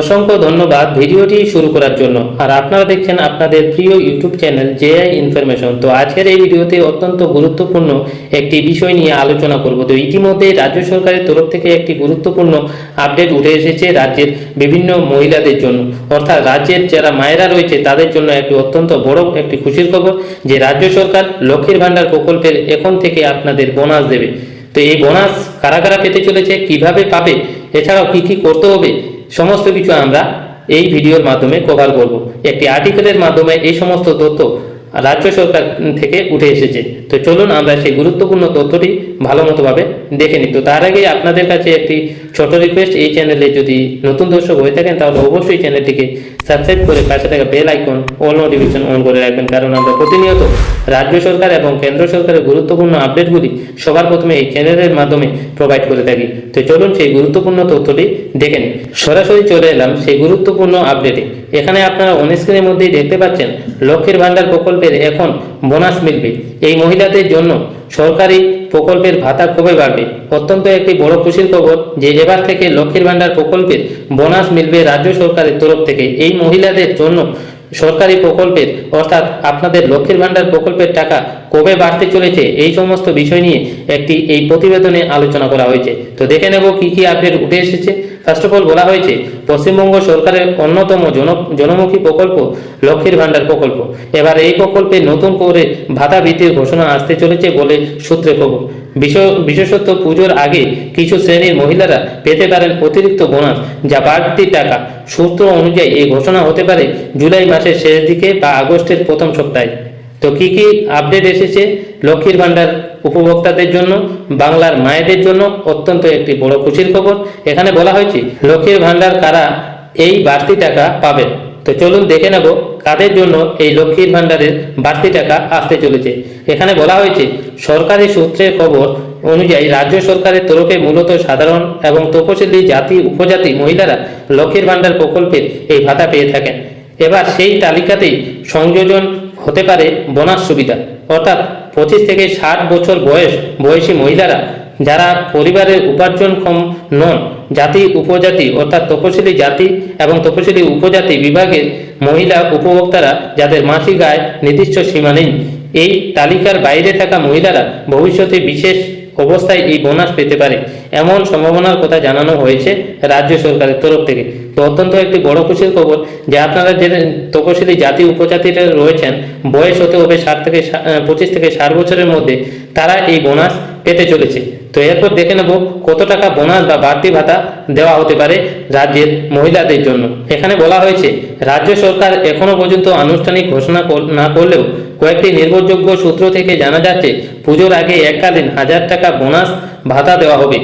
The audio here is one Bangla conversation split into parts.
অসংখ্য ধন্যবাদ ভিডিওটি শুরু করার জন্য। আর আপনারা দেখছেন আপনাদের প্রিয় ইউটিউব চ্যানেল জেআই ইনফরমেশন তো আজকের এই ভিডিওতে অত্যন্ত গুরুত্বপূর্ণ একটি বিষয় নিয়ে আলোচনা করব। তো ইতিমধ্যে রাজ্য সরকারের তরফ থেকে একটি গুরুত্বপূর্ণ আপডেট উঠে এসেছে রাজ্যের বিভিন্ন মহিলাদের জন্য। অর্থাৎ রাজ্যের যারা মায়েরা রয়েছে, তাদের জন্য একটি অত্যন্ত বড় একটি খুশির খবর যে রাজ্য সরকার লক্ষ্মীর ভাণ্ডার প্রকল্পের এখন থেকে আপনাদের বোনাস দেবে। তো এই বোনাস কারা কারা পেতে চলেছে, কীভাবে পাবে, এছাড়াও কি কি করতে হবে সমস্ত কিছু আমরা এই ভিডিওর মাধ্যমে কভার করব। একটি আর্টিকেলের মাধ্যমে এই সমস্ত তথ্য রাজ্য সরকার থেকে উঠে এসেছে। তো চলুন আমরা সেই গুরুত্বপূর্ণ তথ্যটি ভালো মতোভাবে দেখে নিই। তো তার আগে আপনাদের কাছে একটি ছোট রিকোয়েস্ট এই চ্যানেলে যদি নতুন দর্শক হয়ে থাকেন, তাহলে অবশ্যই চ্যানেলটিকে সাবস্ক্রাইব করে পাশে থাকা bell icon all notification on করে রাখবেন। কারণ আমরা প্রতিনিয়ত রাজ্য সরকার এবং কেন্দ্র সরকারের গুরুত্বপূর্ণ আপডেটগুলি সবার প্রথমে এই চ্যানেলের মাধ্যমে প্রোভাইড করে থাকি। তো চলুন সেই গুরুত্বপূর্ণ তথ্যটি দেখে নিন সরাসরি চলে এলাম সেই গুরুত্বপূর্ণ আপডেটে এখানে আপনারা অন মধ্যেই দেখতে পাচ্ছেন, লক্ষ্মীর ভাণ্ডার প্রকল্পের এখন বোনাস মিলবে। এই মহিলাদের জন্য সরকারি প্রকল্পের ভাতা কবে বাড়বে। অত্যন্ত একটি বড় খুশির খবর যে এবার থেকে লক্ষ্মীর ভাণ্ডার প্রকল্পের বোনাস মিলবে রাজ্য সরকারের তরফ থেকে। এই মহিলাদের জন্য সরকারি প্রকল্পের, অর্থাৎ আপনাদের লক্ষ্মীর ভাণ্ডার প্রকল্পের টাকা কবে বাড়তে চলেছে, এই সমস্ত বিষয় নিয়ে একটি, এই প্রতিবেদনে আলোচনা করা হয়েছে। তো দেখে নেব কি কি আপডেট উঠে এসেছে। ফার্স্ট অফ অল বলা হয়েছে, পশ্চিমবঙ্গ সরকারের অন্যতম জন, জনমুখী প্রকল্প লক্ষ্মীর ভাণ্ডার প্রকল্প। এবার এই প্রকল্পে নতুন করে ভাতা বৃদ্ধির ঘোষণা আসতে চলেছে বলে সূত্রে খবর। বিশ- বিশেষত পুজোর আগে কিছু শ্রেণির মহিলারা পেতে পারেন অতিরিক্ত বোনাস যা বাড়তি টাকা। সূত্র অনুযায়ী এই ঘোষণা হতে পারে জুলাই মাসের শেষ দিকে বা আগস্টের প্রথম সপ্তাহে। তো কি কি আপডেট এসেছে লক্ষ্মীর ভাণ্ডার উপভোক্তাদের জন্য, বাংলার মায়েদের জন্য অত্যন্ত একটি বড় খুশির খবর। এখানে বলা হয়েছে, লক্ষ্মীর ভাণ্ডার কারা এই বাড়তি টাকা পাবেন তো চলুন দেখে নেব, কাদের জন্য এই লক্ষ্মীর ভাণ্ডারের বাড়তি টাকা আসতে চলেছে। এখানে বলা হয়েছে, সরকারি সূত্রের খবর অনুযায়ী রাজ্য সরকারের তরফে মূলত সাধারণ এবং তপশিলি জাতি, উপজাতি মহিলারা লক্ষ্মীর ভাণ্ডার প্রকল্পের এই ভাতা পেয়ে থাকেন। এবার সেই তালিকাতেই সংযোজন হতে পারে বোনাস সুবিধা। অর্থাৎ পঁচিশ থেকে ষাট বছর বয়স, বয়সী মহিলারা যারা পরিবারের উপার্জনক্ষম নন, জাতি উপজাতি অর্থাৎ তপশিলি জাতি এবং তপশিলি উপজাতি বিভাগের মহিলা উপভোক্তারা যাদের মাসিক আয় নির্দিষ্ট সীমা নেই, এই তালিকার বাইরে থাকা মহিলারা ভবিষ্যতে বিশেষ অবস্থায় এই বোনাস পেতে পারে। এমন সম্ভাবনার কথা জানানো হয়েছে রাজ্য সরকারের তরফ থেকে। তো অত্যন্ত একটি বড় খুশির খবর যে আপনারা যে তপশিলি জাতি উপজাতিরা রয়েছেন, বয়স হতে হবে ষাট থেকে পঁচিশ থেকে ষাট বছরের মধ্যে, তারা এই বোনাস পেতে চলেছে। তো এরপর দেখে নেব কত টাকা বোনাস বা বাড়তি ভাতা দেওয়া হতে পারে রাজ্যের মহিলাদের জন্য। এখানে বলা হয়েছে, রাজ্য সরকার এখনও পর্যন্ত আনুষ্ঠানিক ঘোষণা না করলেও কয়েকটি নির্ভরযোগ্য সূত্র থেকে জানা যাচ্ছে, পুজোর আগে এককালীন হাজার টাকা বোনাস ভাতা দেওয়া হবে।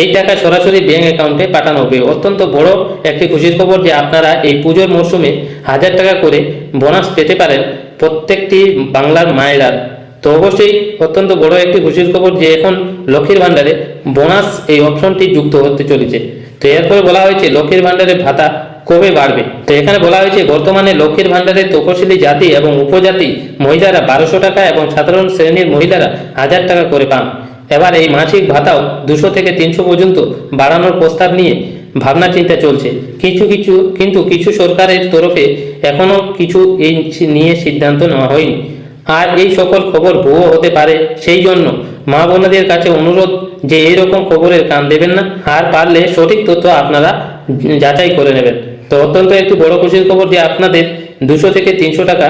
এই টাকা সরাসরি ব্যাঙ্ক অ্যাকাউন্টে পাঠানো হবে। অত্যন্ত বড় একটি খুশির খবর যে আপনারা এই পুজোর মরশুমে হাজার টাকা করে বোনাস পেতে পারেন প্রত্যেকটি বাংলার মায়েরা। তো অবশ্যই অত্যন্ত বড় একটি খুশির খবর যে এখন লক্ষ্মীর ভাণ্ডারে বোনাস এই অপশনটি যুক্ত হতে চলেছে। তো এরপরে বলা হয়েছে, লক্ষ্মীর ভাণ্ডারের ভাতা কবে বাড়বে? তো এখানে বলা হয়েছে, বর্তমানে লক্ষ্মীর ভাণ্ডারে তপশিলি জাতি এবং উপজাতি মহিলারা বারোশো টাকা এবং সাধারণ শ্রেণির মহিলারা হাজার টাকা করে পান। এবার এই মাসিক ভাতাও দুশো থেকে তিনশো পর্যন্ত বাড়ানোর প্রস্তাব নিয়ে ভাবনা চিন্তা চলছে। কিছু কিছু, কিন্তু কিছু সরকারের তরফে এখনও কিছু এই নিয়ে সিদ্ধান্ত নেওয়া হয়নি। আর এই সকল খবর ভুয়ো হতে পারে, সেই জন্য মা বোনদের কাছে অনুরোধ যে এইরকম খবরের কান দেবেন না। আর পারলে সঠিক তথ্য আপনারা যাচাই করে নেবেন। তো অত্যন্ত একটি বড় খুশির খবর যে আপনাদের দুশো থেকে তিনশো টাকা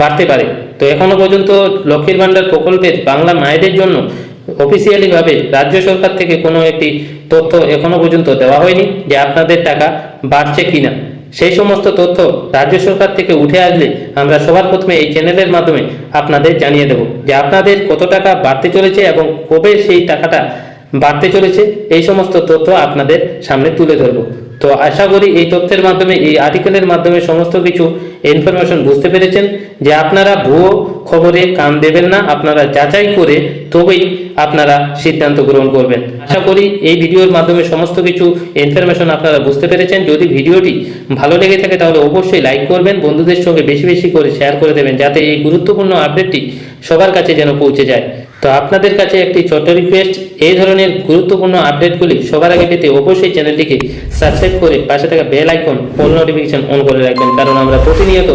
বাড়তে পারে। তো এখনও পর্যন্ত লক্ষ্মীর ভাণ্ডার প্রকল্পের বাংলা মায়েদের জন্য অফিসিয়ালি ভাবে রাজ্য সরকার থেকে কোনো একটি তথ্য এখনও পর্যন্ত দেওয়া হয়নি যে আপনাদের টাকা বাড়ছে কিনা। সেই সমস্ত তথ্য রাজ্য সরকার থেকে উঠে আসলে আমরা সবার প্রথমে এই চ্যানেলের মাধ্যমে আপনাদের জানিয়ে দেব যে আপনাদের কত টাকা বাড়তে চলেছে এবং কবে সেই টাকাটা বাড়তে চলেছে, এই সমস্ত তথ্য আপনাদের সামনে তুলে ধরবো। তো আশা করি এই তথ্যের মাধ্যমে, এই আর্টিকেলের মাধ্যমে সমস্ত কিছু ইনফরমেশন বুঝতে পেরেছেন। যে আপনারা ভুয়ো খবরে কান দেবেন না, আপনারা যাচাই করে তবেই আপনারা সিদ্ধান্ত গ্রহণ করবেন। আশা করি এই ভিডিওর মাধ্যমে সমস্ত কিছু ইনফরমেশন আপনারা বুঝতে পেরেছেন। যদি ভিডিওটি ভালো লেগে থাকে তাহলে অবশ্যই লাইক করবেন, বন্ধুদের সঙ্গে বেশি বেশি করে শেয়ার করে দেবেন, যাতে এই গুরুত্বপূর্ণ আপডেটটি সবার কাছে যেন পৌঁছে যায়। তো আপনাদের কাছে একটি ছোট রিকোয়েস্ট এই ধরনের গুরুত্বপূর্ণ আপডেটগুলি সবার আগে পেতে অবশ্যই চ্যানেলটিকে সাবস্ক্রাইব করে পাশে থাকা bell icon all notification on করে রাখবেন। কারণ আমরা প্রতিনিয়ত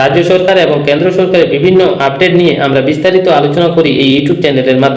রাজ্য সরকার এবং কেন্দ্র সরকারের বিভিন্ন আপডেট নিয়ে আমরা বিস্তারিত আলোচনা করি এই ইউটিউব চ্যানেলের মাধ্যমে।